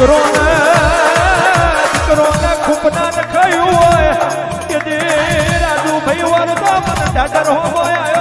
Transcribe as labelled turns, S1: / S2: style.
S1: દીકરો ને દીકરો ને ખૂપના ને ખાયું હોય કે દે રાજુ ભાઈ વરદા મને ડાડર હો આવ્યો